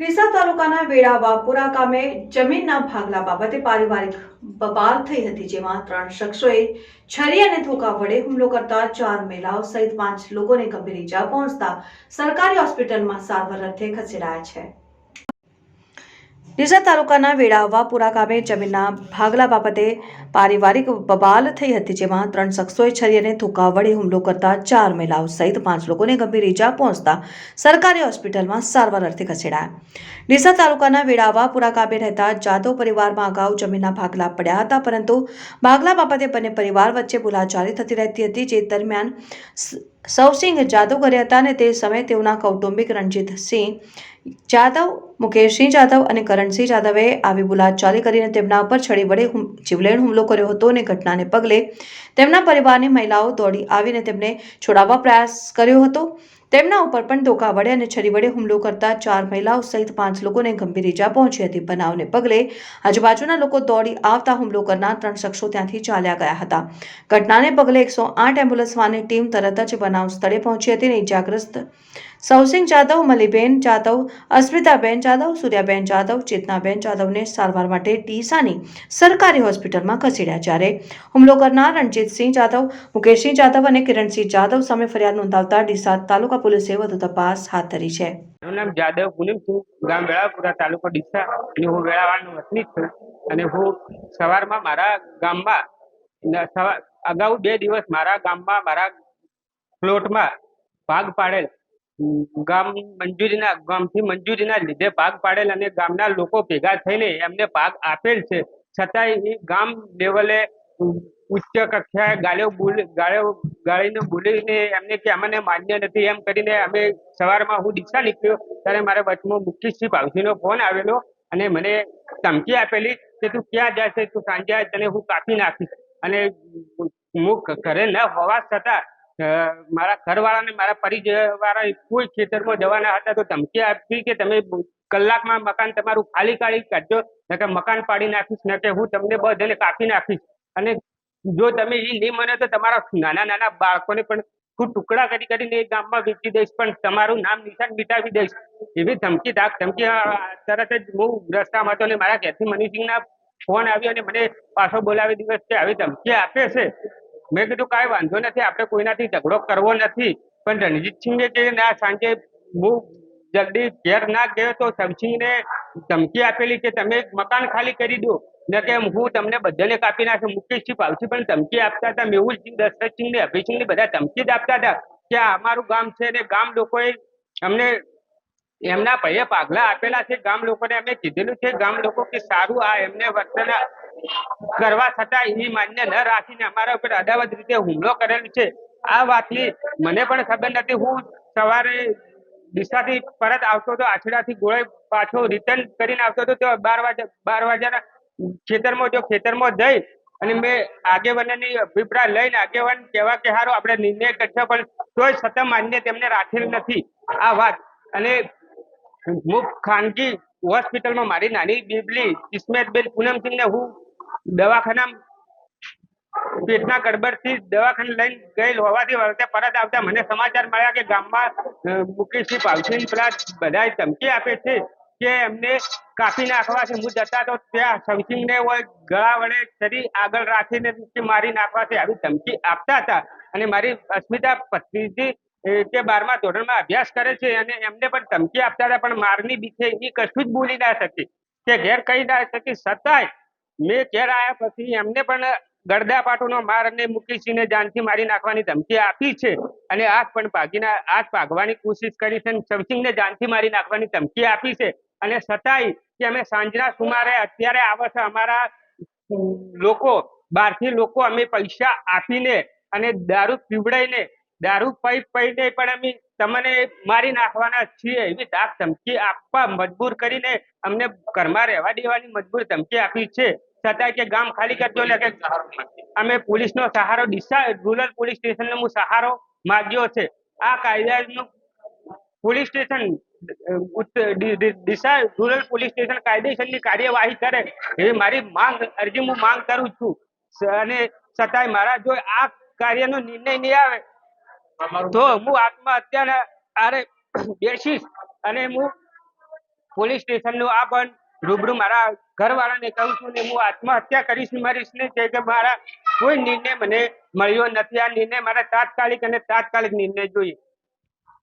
ડીસા તાલુકાના વેળાવાપુરા ગામે જમીનના ભાગલા બાબતે પારિવારિક બબાલ થઈ હતી, જેમાં ત્રણ શખ્સોએ છરી અને ધોકા વડે હુમલો કરતા ચાર મહિલાઓ સહિત પાંચ લોકોને ગંભીર ઈજા પહોંચતા સરકારી હોસ્પિટલમાં સારવાર અર્થે ખસેડાયા છે. ડીસા તાલુકાના વેળાવાપુરા ગામે જમીનના ભાગલા બાબતે પારિવારિક બબાલ થઈ હતી, જેમાં ત્રણ શખ્સોએ છરીને થૂકા વડે હુમલો કરતા ચાર મહિલાઓ સહિત પાંચ લોકોને ગંભીર ઈજા પહોંચતા સરકારી હોસ્પિટલમાં સારવાર અર્થે ખસેડાયા. ડીસા તાલુકાના વેળાવાપુરા ગામે રહેતા જાદવ પરિવારમાં અગાઉ જમીનના ભાગલા પડ્યા હતા, પરંતુ ભાગલા બાબતે બંને પરિવાર વચ્ચે બોલાચાલી થતી રહેતી હતી, જે દરમિયાન સૌસિંહ જાદવ ઘરે હતા અને તે સમયે તેઓના કૌટુંબિક રણજીતસિંહ જાદવ મુકેશસિંહ જાદવ અને કરણસિંહ જાદવે આવી બોલાચાલી કરીને તેમના ઉપર છડી વડે જીવલેણ હુમલો કર્યો હતો અને ઘટનાને પગલે તેમના પરિવારની મહિલાઓ દોડી આવીને તેમને છોડાવવા પ્રયાસ કર્યો હતો. તેમના ઉપર પણ ધોકા વડે અને છરી વડે હુમલો કરતા ચાર મહિલાઓ સહિત પાંચ લોકોને ગંભીર ઈજા પહોંચી હતી. બનાવને પગલે આજુબાજુના લોકો દોડી આવતા હુમલો કરનાર ત્રણ શખ્સો ત્યાંથી ચાલ્યા ગયા હતા. ઘટનાને પગલે એકસો આઠ એમ્બ્યુલન્સ વાનની ટીમ તરત જ બનાવ સ્થળે પહોંચી હતી અને ઈજાગ્રસ્ત સૌસિંહ જાદવ મલીબેન જાદવ અસ્મિતાબેન જાદવ સૂર્યાબેન જાદવ ચેતનાબેન જાદવને સારવાર માટે ડીસાની સરકારી હોસ્પિટલમાં ખસેડ્યા જ્યારે હુમલો કરનાર રણજીતસિંહ જાદવ મુકેશસિંહ જાદવ અને કિરણસિંહ જાદવ સામે ફરિયાદ નોંધાવતા ડીસા તાલુકા પોલીસે વધુ તપાસ હાથ ધરી છે. મારું નામ જાદવ પૂનમ છું. ગામ વેળાપુરા તાલુકો ડીસા અને હું વેળાવાળનો વતની છું અને હું સવારમાં મારા ગામમાં અગાઉ બે દિવસ મારા ગામમાં મારા પ્લોટમાં ભાગ પાડેલ ગામ મંજૂરીના, ગામથી મંજૂરીના લીધે ભાગ પાડેલ અને ગામના લોકો ભેગા થઈને એમને ભાગ આપેલ છે. છતાંય એ ગામ લેવલે ઉચ્ચ કક્ષાએ ગાળ્યો ગાળ્યો, ગાળીને બોલીને એમને કે અમને માન્ય નથી એમ કરીને અમે સવારમાં હું ડીસા નીકળ્યો ત્યારે મારા વચમાં મુકેશસિંહ ભાવજીનો ફોન આવેલો અને મને ધમકી આપેલી કે તું ક્યાં છે તું સાંજે તને હું કાપી નાખીશ. અને હું ઘરે ન હોવા છતાં મારા ઘરવાળાને મારા પરિવાળા કોઈ ખેતરમાં જવાના હતા તો ધમકી આપી કે તમે કલાકમાં મકાન તમારું ખાલી કાઢી કાઢજો, નકર મકાન પાડી નાખીશ, નકર હું તમને બધાને કાપી નાખીશ. અને જો તમે એ નહીં મને તો તમારા નાના નાના બાળકોને પણ હું ટુકડા કરી કરીને એ ગામમાં વેચી દઈશ, પણ તમારું નામ નિશાન મિટાવી દઈશ. એવી ધમકી ધાક, ધમકી તરત જ હું રસ્તામાં હતો અને મારા ઘેરથી મનીષસિંહના ફોન આવ્યો અને મને પાછો બોલાવી દિવસ કે આવી ધમકી આપે છે. મેં કીધું, કાંઈ વાંધો નથી, આપણે કોઈનાથી ઝઘડો કરવો નથી, પણ રણજીતસિંહે જે ના સાંજે હું જલ્દી ઘેર ના ગયો તો સમસીને ધમકી આપેલી કે તમે મકાન ખાલી કરી દો. ને કે, હું તમને બધાને કાપી નાખું મુકેશસિંહ પાવસી પણ ધમકી આપતા હતા મેહુલસિંહ દશરથસિંહ ને અભયસિંહ ને બધા ધમકી જ આપતા હતા કે આ અમારું ગામ છે ને ગામ લોકોએ અમને એમના ભાઈએ પાઘલા આપેલા છે. ગામ લોકોને અમે કીધેલું છે, ગામ લોકો કે સારું આ એમને વર્તન કરવા છતાં એ માન્ય ન રાખીને અમારા ઉપર અદાવત રીતે હુમલો કરેલો છે. આ વાતની મને પણ ખબર નથી. હું સવારે ડીસાથી પરત આવતો હતો, આછડાથી ગોળે પાછો રિટર્ન કરીને આવતો હતો. તો બાર વાગે, બાર વાગ્યાના ખેતરમાં, જો ખેતરમાં જઈ અને મેં આગેવાનની અભિપ્રાય લઈને આગેવાન કહેવા કે હારો, આપણે નિર્ણય કરશો, પણ તોય છતાં માન્ય તેમને રાખેલ નથી. આ વાત. અને હું ખાનગી હોસ્પિટલમાં મારી નાની બીબલી, ઇસ્મેતબેન પૂનમસિંહને હું દવાખાના પેટના ગડબડથી દવાખાને લઈને ગયેલ હોવાથી વળતે પરત આવતા મને સમાચાર મળ્યા કે ગામમાં અ, મુકેશસિંહ પેલા બધાએ ધમકી આપે છે કે એમને કાપી નાખવાથી હું જતા તો ત્યાં સમથિંગને હોય ગળા વડે શરીર આગળ રાખીને મારી નાખવાથી આવી ધમકી આપતા હતા. અને મારી અસ્મિતા પત્નીજી કે બારમા ધોરણમાં અભ્યાસ કરે છે અને એમને પણ ધમકી આપતા હતા પણ મારની બીકે એ કશું જ બોલી ના શકી. કે ઘેર કહી ના શકી છતાંય મેં ઘેર આવ્યા પછી એમને પણ ગરદા પાટોનો માર અને મુકેશસિંહને જાનથી મારી નાખવાની ધમકી આપી છે. અને આજ પણ ભાગીના, આજ ભાગવાની કોશિશ કરી છે અને શમસિંહને જાનથી મારી નાખવાની ધમકી આપી છે. અને છતાંય કે અમે સાંજના સુમારે અત્યારે આવે છે અમારા લોકો, બહારથી લોકો અમે પૈસા આપીને અને દારૂ પીવડાઈને, દારૂ પૈ, પૈને પણ અમે તમને મારી નાખવાના છીએ એવી ધાક ધમકી આપવા મજબૂર કરીને અમને ઘરમાં રહેવા દેવાની મજબૂર ધમકી આપી છે. છતાંય કે ગામ ખાલી કરજો એટલે કે અમે પોલીસનો સહારો રૂરલ પોલીસ સ્ટેશનનો હું સહારો માગ્યો છે. આ કાયદાનું police station Deesa rural police station કાયદેસરની કાર્યવાહી કરે એવી મારી માંગ અરજી હું માંગ કરું છું. અને છતાંય મારા જો આ કાર્યનો નિર્ણય નહીં આવે તો હું આત્મહત્યાના આરે બેસીશ. અને હું પોલીસ સ્ટેશનનું આ પણ રૂબરૂ મારા ઘરવાળાને કહું છું ને હું આત્મહત્યા કરીશ મારી ને છે કે મારા કોઈ નિર્ણય મને મળ્યો નથી. આ નિર્ણય મારા તાત્કાલિક અને તાત્કાલિક નિર્ણય જોઈએ.